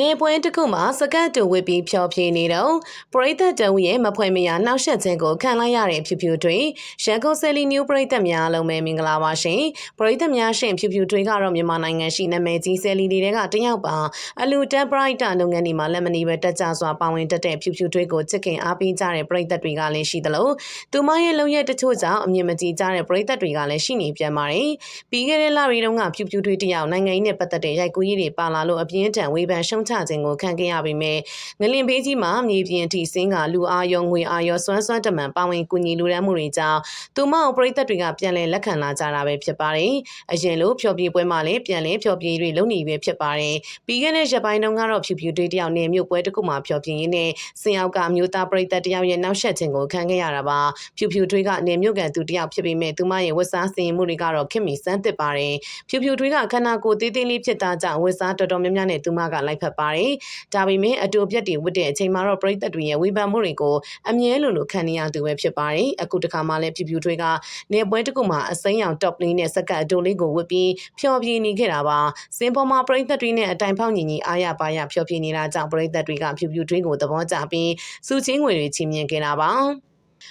နေပွဲတစ်ခုမှာစကတ်တူဝစ်ပြီးဖျော်ဖြေနေတော့ပရိသတ်တအုပ်ရဲ့မဖွယ်မရနှောက်ယှက်ခြင်းကိုခံလိုက်ရတဲ့ဖြူဖြူတွေရန်ကုန်ဆယ်လီနျူပရိသတ်များအားလုံးပဲမင်္ဂလာပါရှင်ပရိသတ်များရှင်ဖြူဖြူတွေကတော့မြန်မာနိုင်ငံရှိနာမည်ကြီးဆယ်လီတွေကတယောက်ပါအလူတက်ပရိုက်တာလုပ်ငန်းတွေမှာလက်မနီပဲတက်ကြစွာပါဝင်တက်တဲ့ဖြူဖြူတွေကိုချစ်ခင်အားပေးကြတဲ့ပရိသတ်တွေကလည်းရှိသလိုသူမရဲ့လုံရက်တချို့ကြောင့်အမြင်မကြည်ကြတဲ့ပရိသတ်တွေကလည်းရှိနေပြန်ပါတယ်ပြီးခဲ့တဲ့လရီတုန်းကဖြူဖြူတွေတယောက်နိုင်ငံရေးနဲ့ပတ်သက်တဲ့ရိုက်ကူးရေးတွေပါလာလို့အပြင်းထန်ဝေဖန်ရှုံချခြင်းကိုခံခဲ့ရပေမဲ့ငလင်ဘေးကြီးမှာမြေပြင်ထိစင်းကလူအားရောငွေအားရောစွမ်းစွမ်းတမန်ပါဝင်ကူညီလူရမ်းမှုတွေကြောင့်သူမအောင်ပရိသတ်တွေကပြန်လည်လက်ခံလာကြတာပဲဖြစ်ပါတယ်။အရင်လိုဖျော်ဖြေပွဲမှာလည်းပြန်လည်ဖျော်ဖြေတွေလုပ်နေပဲဖြစ်ပါတယ်။ပြီးခဲ့တဲ့ရက်ပိုင်းတုန်းကတော့ဖြူဖြူတွေးတယောက်နဲ့မြို့ပွဲတစ်ခုမှာဖျော်ဖြေရင်းနဲ့စင်အောင်ကအမျိုးသားပရိသတ်တယောက်ရဲ့နောက်ဆက်ခြင်းကိုခံခဲ့ရတာပါ။ဖြူဖြူတွေးကနေမြို့ကန်သူတယောက်ဖြစ်ပေမဲ့သူမရဲ့ဝတ်စားစင်မှုတွေကတော့ခင်မီစမ်းသစ်ပါတယ်။ဖြူဖြူတွေးကခန္ဓာကိုယ်သေးသေးလေးဖြစ်တာကြောင့်ဝတ်စားတော်တော်များများနဲ့သူမကလိုက်ဖက်ပါတယ်။ဒါပေမဲ့အတူအပြက်တွေဝတ်တဲ့အချိန်မှာတော့ပရိသတ်တွေရဲ့ဝေဖန်မှုတွေကိုအမြဲလိုလိုခံနေရသူပဲဖြစ်ပါတယ်။အခုတခါမှလည်းဖြူဖြူတွေကနေပွဲတစ်ခုမှာအစိမ်းရောင် top လေးနဲ့စကတ်အတိုလေးကိုဝတ်ပြီးဖျော်ဖြေနေခဲ့တာပါ။စင်ပေါ်မှာပရိသတ်တွေနဲ့အတိုင်ဖောက်ညီညီအားရပါရဖျော်ဖြေနေတာကြောင့်ပရိသတ်တွေကဖြူဖြူတွေကိုသဘောကျပြီးစုချင်းငွေတွေချီးမြှင့်ခဲ့တာပါ။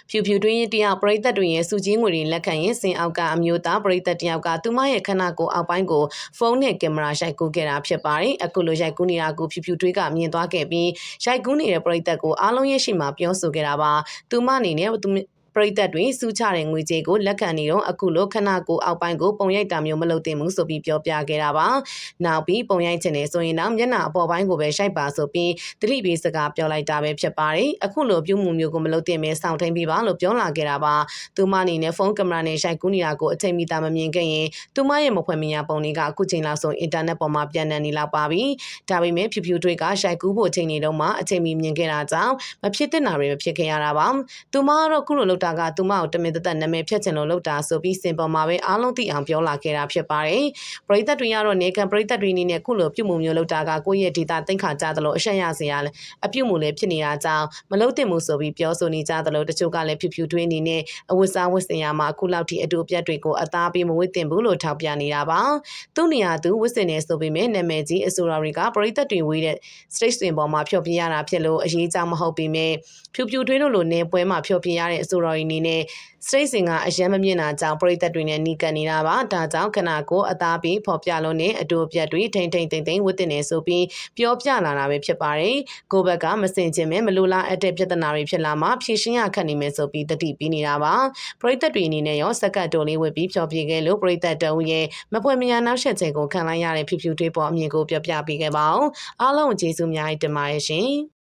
ဖြူဖြူတွင်းရင်တယောက်ပရိသတ်တွေရဲ့စုချင်းငွေတွေလက်ခံရင်စင်အောက်ကအမျိုးသားပရိသတ်တယောက်ကသူမရဲ့ခန္ဓာကိုယ်အောက်ပိုင်းကိုဖုန်းနဲ့ကင်မရာရိုက်ကူးခဲ့တာဖြစ်ပါတယ်။အခုလိုရိုက်ကူးနေတာကိုဖြူဖြူတွေးကမြင်သွားခဲ့ပြီးရိုက်ကူးနေတဲ့ပရိသတ်ကိုအားလုံးရဲ့ရှိမှပြောဆိုခဲ့တာပါ။သူမအနေနဲ့သူ ပရိသတ်တွေစူးချတဲ့ငွေကြေးကိုလက်ခံနေတော့အခုလိုခဏကိုအောက်ပိုင်းကိုပုံရိုက်တာမျိုးမလုပ်သင့်ဘူးဆိုပြီးပြောပြခဲ့တာပါ။နောက်ပြီးပုံရိုက်ချင်တယ်ဆိုရင်တော့မျက်နှာအပေါ်ပိုင်းကိုပဲရိုက်ပါဆိုပြီးတတိပေးစကားပြောလိုက်တာပဲဖြစ်ပါတယ်။အခုလိုပြုမှုမျိုးကိုမလုပ်သင့်ပဲစောင့်ထိန်ပြီးပါလို့ပြောလာခဲ့တာပါ။သူမအနေနဲ့ဖုန်းကင်မရာနဲ့ရိုက်ကူးနေတာကိုအချိန်မီတာမမြင်ခဲ့ရင်သူမရဲ့မဖွယ်မရပုံတွေကအခုချိန်လောက်ဆိုအင်တာနက်ပေါ်မှာပြန့်နှံ့နေလောက်ပါပြီ။ဒါပေမဲ့ဖြူဖြူတွေကရိုက်ကူးဖို့ချိန်နေတော့မှအချိန်မီမြင်ခဲ့တာကြောင့်မဖြစ်တဲ့နာတွေမဖြစ်ခဲ့ရတာပါ။သူမကတော့ခုလိုလုပ်တာကသူမကိုတမင်တသက်နာမည်ဖြတ်ချင်လို့လုပ်တာဆိုပြီးစင်ပေါ်မှာပဲအားလုံးသိအောင်ပြောလာခဲ့တာဖြစ်ပါတယ်။ပရိသတ်တွေကတော့နေကံပရိသတ်တွေအနေနဲ့ခုလိုပြုမှုမျိုးလုပ်တာကကိုယ့်ရဲ့ဒေတာသိမ့်ခါကြသလိုအရှက်ရစရာလဲအပြုတ်မှုလည်းဖြစ်နေတာကြောင့်မလုပ်သင့်မှုဆိုပြီးပြောဆိုနေကြသလိုတချို့ကလည်းဖြူဖြူထွေးအနေနဲ့အဝတ်စားဝတ်စင်ရမှာအခုလောက်ထိအတူအပြတ်တွေကိုအသားပေးမဝတ်သင့်ဘူးလို့ထောက်ပြနေတာပါ။သူ့နေရာသူဝတ်စင်နေဆိုပေမဲ့နာမည်ကြီးအဆိုတော်တွေကပရိသတ်တွေဝေးတဲ့ stage စင်ပေါ်မှာဖျော်ပြရတာဖြစ်လို့အရေးကြောင်းမဟုတ်ပေမဲ့ဖြူဖြူထွေးတို့လိုနေပွဲမှာဖျော်ပြရတဲ့အဆိုတော်တွေအနေနဲ့စတိတ်စင်ကအယမ်းမမြင့်တာကြောင့်ပရိသတ်တွေနဲ့နီးကပ်နေတာပါဒါကြောင့်ခဏကိုအသားပြီးဖော်ပြလို့နဲ့အတူအပြတ်တွေထိမ့်ထိမ့်သိမ့်သိမ့်ဝတ်တင်နေဆိုပြီးပြောပြလာတာပဲဖြစ်ပါတယ်ကိုဘက်ကမစင်ချင်းပဲမလိုလားအပ်တဲ့ပြဿနာတွေဖြစ်လာမှဖြေရှင်းရခက်နေမယ်ဆိုပြီးတတိပြီးနေတာပါပရိသတ်တွေအနေနဲ့ရောစက္ကတ်တိုလေးဝတ်ပြီးဖြော်ပြခဲ့လို့ပရိသတ်တုံးရဲ့မပွဲမညာနောက်ဆက်ချက်ကိုခံလိုက်ရတဲ့ဖြူဖြူတွေပေါ်အမြင်ကိုပြောပြပေးခဲ့ပါအောင်အားလုံးကျေးဇူးများတင်ပါတယ်ရှင်